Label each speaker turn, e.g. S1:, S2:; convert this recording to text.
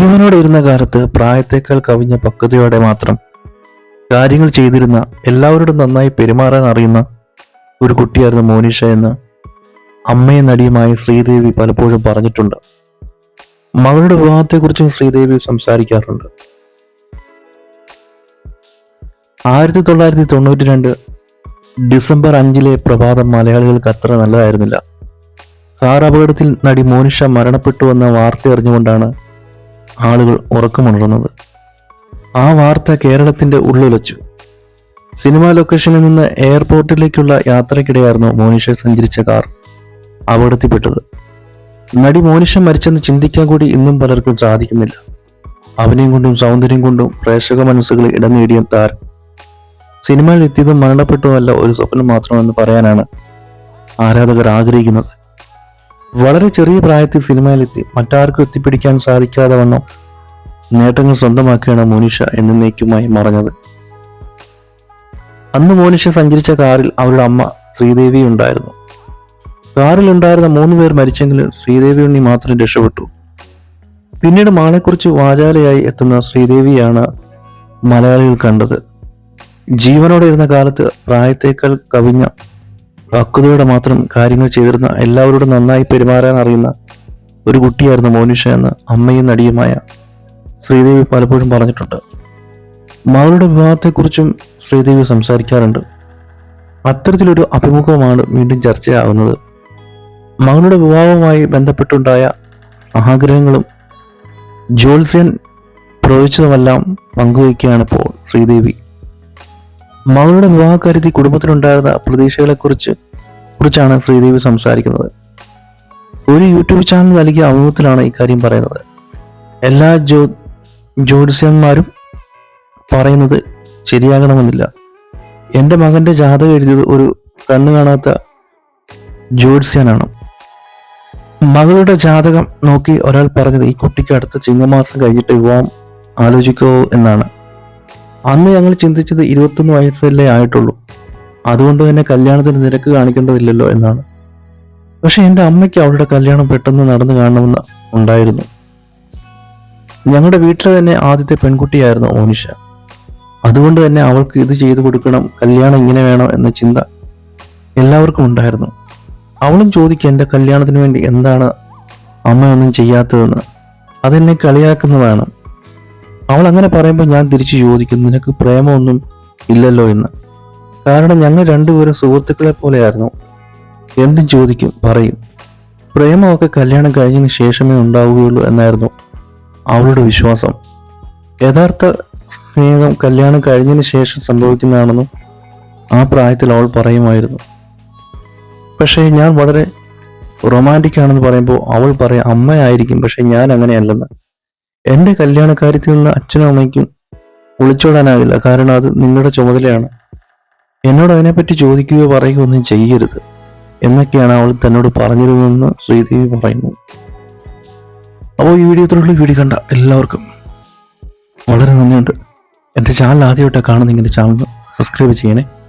S1: ജീവനോടെ ഇരുന്ന കാലത്ത് പ്രായത്തേക്കാൾ കവിഞ്ഞ പക്വതയോടെ മാത്രം കാര്യങ്ങൾ ചെയ്തിരുന്ന എല്ലാവരോടും നന്നായി പെരുമാറാൻ അറിയുന്ന ഒരു കുട്ടിയായിരുന്നു മോനിഷ എന്ന് അമ്മയും നടിയുമായ ശ്രീദേവി പലപ്പോഴും പറഞ്ഞിട്ടുണ്ട്. മകളുടെ വിവാഹത്തെക്കുറിച്ചും ശ്രീദേവി സംസാരിക്കാറുണ്ട്. ആയിരത്തി തൊള്ളായിരത്തി തൊണ്ണൂറ്റി രണ്ട് ഡിസംബർ അഞ്ചിലെ പ്രഭാതം മലയാളികൾക്ക് അത്ര നല്ലതായിരുന്നില്ല. കാർ അപകടത്തിൽ നടി മോനിഷ മരണപ്പെട്ടു എന്ന വാർത്ത അറിഞ്ഞുകൊണ്ടാണ് ആളുകൾ ഉറക്കമുണർന്നത്. ആ വാർത്ത കേരളത്തിന്റെ ഉള്ളുലച്ചു. സിനിമാ ലൊക്കേഷനിൽ നിന്ന് എയർപോർട്ടിലേക്കുള്ള യാത്രക്കിടെയായിരുന്നു മോനിഷ സഞ്ചരിച്ച കാർ അപകടത്തിൽപ്പെട്ടത്. നടി മോനിഷ മരിച്ചെന്ന് ചിന്തിക്കാൻ കൂടി ഇന്നും പലർക്കും സാധിക്കുന്നില്ല. അഭിനയം കൊണ്ടും സൗന്ദര്യം കൊണ്ടും പ്രേക്ഷക മനസ്സുകളിൽ ഇടം നേടിയ താരം. സിനിമയിൽ എത്തിയതും മരണപ്പെട്ടുമല്ല ഒരു സ്വപ്നം മാത്രമെന്ന് പറയാനാണ് ആരാധകർ ആഗ്രഹിക്കുന്നത്. വളരെ ചെറിയ പ്രായത്തിൽ സിനിമയിലെത്തി മറ്റാർക്കും എത്തിപ്പിടിക്കാൻ സാധിക്കാതെ വണ്ണം നേട്ടങ്ങൾ സ്വന്തമാക്കിയാണ് മോനിഷ എന്നേക്കുമായി മറഞ്ഞത്. അന്ന് മോനിഷ സഞ്ചരിച്ച കാറിൽ അവരുടെ അമ്മ ശ്രീദേവി ഉണ്ടായിരുന്നു. കാറിൽ ഉണ്ടായിരുന്ന മൂന്ന് പേർ മരിച്ചെങ്കിലും ശ്രീദേവി ഉണ്ണി മാത്രം രക്ഷപ്പെട്ടു. പിന്നീട് മാളെക്കുറിച്ച് വാചാലയായി എത്തുന്ന ശ്രീദേവിയാണ് മലയാളികൾ കണ്ടത്. ജീവനോടെ ഇരുന്ന കാലത്ത് പ്രായത്തേക്കാൾ കവിഞ്ഞ പക്വതയോടെ മാത്രം കാര്യങ്ങൾ ചെയ്തിരുന്ന എല്ലാവരോടും നന്നായി പെരുമാറാൻ അറിയുന്ന ഒരു കുട്ടിയായിരുന്നു മോനിഷ എന്ന് അമ്മയും നടിയുമായ ശ്രീദേവി പലപ്പോഴും പറഞ്ഞിട്ടുണ്ട്. മകളുടെ വിവാഹത്തെക്കുറിച്ചും ശ്രീദേവി സംസാരിക്കാറുണ്ട്. അത്തരത്തിലൊരു അഭിമുഖമാണ് വീണ്ടും ചർച്ചയാകുന്നത്. മകളുടെ വിവാഹവുമായി ബന്ധപ്പെട്ടുണ്ടായ ആഗ്രഹങ്ങളും ജ്യോത്സ്യൻ പ്രവചിച്ചതുമെല്ലാം പങ്കുവയ്ക്കുകയാണിപ്പോൾ ശ്രീദേവി. മകളുടെ വിവാഹകാര്യത്തിൽ കുടുംബത്തിലുണ്ടായിരുന്ന പ്രതീക്ഷകളെക്കുറിച്ച് കുറിച്ചാണ് ശ്രീദേവി സംസാരിക്കുന്നത്. ഒരു യൂട്യൂബ് ചാനൽ നൽകിയ അഭിമുഖത്തിലാണ് ഇക്കാര്യം പറയുന്നത്. എല്ലാ ജ്യോ ജ്യോതിഷന്മാരും പറയുന്നത് ശരിയാകണമെന്നില്ല. എന്റെ മകന്റെ ജാതകം എഴുതിയത് ഒരു കണ്ണു കാണാത്ത ജ്യോത്സ്യനാണ് മകളുടെ ജാതകം നോക്കി ഒരാൾ പറഞ്ഞത് ഈ കുട്ടിക്ക് അടുത്ത ചിങ്ങമാസം കഴിഞ്ഞിട്ട് വിവാഹം ആലോചിക്കോ എന്നാണ്. അന്ന് ഞങ്ങൾ ചിന്തിച്ചത് ഇരുപത്തൊന്ന് വയസ്സല്ലേ ആയിട്ടുള്ളൂ. അതുകൊണ്ട് തന്നെ കല്യാണത്തിന് നിരക്ക് കാണിക്കേണ്ടതില്ലല്ലോ എന്നാണ്. പക്ഷെ എന്റെ അമ്മയ്ക്ക് അവളുടെ കല്യാണം പെട്ടെന്ന് നടന്നു കാണണമെന്ന് ഉണ്ടായിരുന്നു. ഞങ്ങളുടെ വീട്ടിൽ തന്നെ ആദ്യത്തെ പെൺകുട്ടിയായിരുന്നു ഓനിഷ. അതുകൊണ്ട് തന്നെ അവൾക്ക് ഇത് ചെയ്തു കൊടുക്കണം കല്യാണം ഇങ്ങനെ വേണം എന്ന ചിന്ത എല്ലാവർക്കും ഉണ്ടായിരുന്നു. അവളും ചോദിക്കുക എന്റെ കല്യാണത്തിന് വേണ്ടി എന്താണ് അമ്മയൊന്നും ചെയ്യാത്തതെന്ന്? അതെന്നെ കളിയാക്കുന്നതാണ്. അവൾ അങ്ങനെ പറയുമ്പോൾ ഞാൻ തിരിച്ചു ചോദിക്കും നിനക്ക് പ്രേമമൊന്നും ഇല്ലല്ലോ എന്ന്. കാരണം ഞങ്ങൾ രണ്ടുപേരും സുഹൃത്തുക്കളെ പോലെയായിരുന്നു. എന്തും ചോദിക്കും പറയും. പ്രേമമൊക്കെ കല്യാണം കഴിഞ്ഞതിന് ശേഷമേ ഉണ്ടാവുകയുള്ളൂ എന്നായിരുന്നു അവളുടെ വിശ്വാസം. യഥാർത്ഥ സ്നേഹം കല്യാണം കഴിഞ്ഞതിന് ശേഷം സംഭവിക്കുന്നതാണെന്നും ആ പ്രായത്തിൽ അവൾ പറയുമായിരുന്നു. പക്ഷേ ഞാൻ വളരെ റൊമാന്റിക് ആണെന്ന് പറയുമ്പോൾ അവൾ പറയും അമ്മയായിരിക്കും പക്ഷേ ഞാൻ അങ്ങനെയല്ലെന്ന്. എന്റെ കല്യാണ കാര്യത്തിൽ നിന്ന് അച്ഛനും അമ്മയ്ക്കും ഒളിച്ചോടാനാകില്ല. കാരണം അത് നിങ്ങളുടെ ചുമതലയാണ്. എന്നോട് അതിനെപ്പറ്റി ചോദിക്കുകയോ പറയുകയോ ഒന്നും ചെയ്യരുത്. എന്നൊക്കെയാണ് അവൾ തന്നോട് പറഞ്ഞിരുന്നതെന്ന് ശ്രീദേവി പറയുന്നു. അപ്പോൾ ഈ വീഡിയോ വീഡിയോ കണ്ട എല്ലാവർക്കും വളരെ നന്ദിയുണ്ട്. എന്റെ ചാനൽ ആദ്യമായിട്ടാണ് ഇങ്ങനെ ചാനൽ സബ്സ്ക്രൈബ് ചെയ്യണേ.